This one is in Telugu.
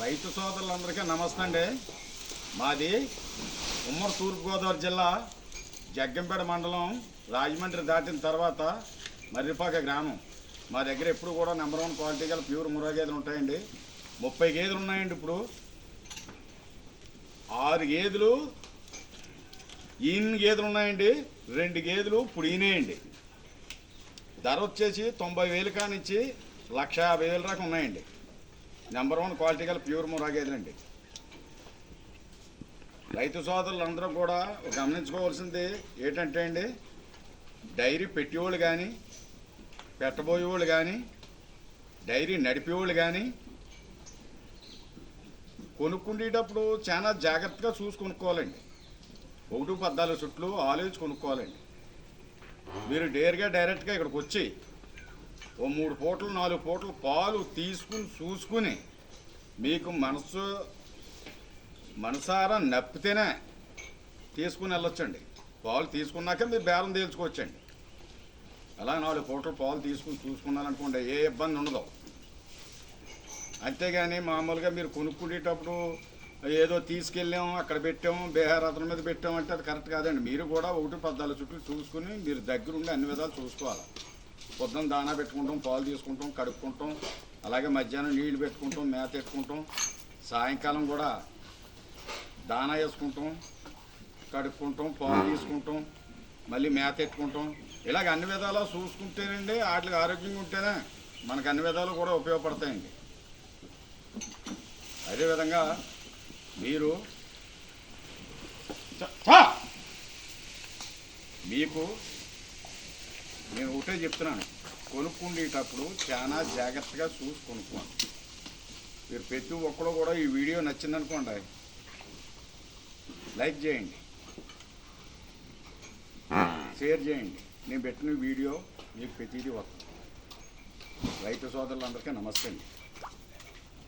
రైతు సోదరులందరికీ నమస్తే అండి మాది ఉమ్మడి తూర్పుగోదావరి జిల్లా జగ్గంపేట మండలం రాజమండ్రి దాటిన తర్వాత మర్రిపాక గ్రామం. మా దగ్గర ఎప్పుడు కూడా నెంబర్ వన్ క్వాలిటీ గల ప్యూర్ ముర్రా గేదెలు ఉంటాయండి. ముప్పై గేదెలు ఉన్నాయండి ఇప్పుడు. ఆరు గేదెలు ఈయన గేదెలు ఉన్నాయండి. రెండు గేదెలు ఇప్పుడు ఈయనేయండి ధర వచ్చేసి తొంభై వేలు కానిచ్చి లక్ష యాభై వేల దాకా ఉన్నాయండి. నెంబర్ వన్ క్వాలిటీ గల ప్యూర్ ముర్రా గేదెలండి రైతు సోదరులందరూ కూడా గమనించుకోవాల్సింది ఏంటంటే అండి డైరీ పెట్టేవాళ్ళు కానీ పెట్టబోయేవాళ్ళు కానీ డైరీ నడిపేవాళ్ళు కానీ కొనుక్కుండేటప్పుడు చాలా జాగ్రత్తగా చూసి కొనుక్కోవాలండి. ఒకటి పద్నాలుగు చుట్లు ఆలోచించి కొనుక్కోవాలండి. మీరు డేర్గా డైరెక్ట్గా ఇక్కడికి వచ్చి ఓ మూడు పూటలు నాలుగు పూటలు పాలు తీసుకుని చూసుకుని మీకు మనసు మనసారా నప్పితేనే తీసుకుని వెళ్ళొచ్చండి. పాలు తీసుకున్నాక మీరు బేరం తేల్చుకోవచ్చండి. అలా నాలుగు పూటలు పాలు తీసుకుని చూసుకున్నారనుకోండి ఏ ఇబ్బంది ఉండదు. అంతేగాని మామూలుగా మీరు కొనుక్కునేటప్పుడు ఏదో తీసుకెళ్ళాం అక్కడ పెట్టాం బేహారథం మీద పెట్టాము అంటే అది కరెక్ట్ కాదండి. మీరు కూడా ఒకటి పద్నాలుగు చుట్టూ చూసుకుని మీరు దగ్గరుండి అన్ని విధాలు చూసుకోవాలి. పొద్దున్న దానా పెట్టుకుంటాం పాలు తీసుకుంటాం కడుక్కుంటాం అలాగే మధ్యాహ్నం నీళ్ళు పెట్టుకుంటాం మేత పెట్టుకుంటాం సాయంకాలం కూడా దానా వేసుకుంటాం కడుక్కుంటాం పాలు తీసుకుంటాం మళ్ళీ మేత పెట్టుకుంటాం. ఇలాగ అన్ని విధాలు చూసుకుంటేనండి వాటికి ఆరోగ్యంగా ఉంటేనే మనకు అన్ని విధాలు కూడా ఉపయోగపడతాయండి. అదేవిధంగా మీరు మీకు ఒకటే చెప్తున్నాను. కొనుక్కుండేటప్పుడు చాలా జాగ్రత్తగా చూసి కొనుక్కోండి మీరు ప్రతి ఒక్కరు కూడా ఈ వీడియో నచ్చిందనుకోండి. లైక్ చేయండి. షేర్ చేయండి. నేను పెట్టిన వీడియో మీకు ప్రతిదీ వస్తుంది. రైతు సోదరులందరికీ నమస్తే అండి.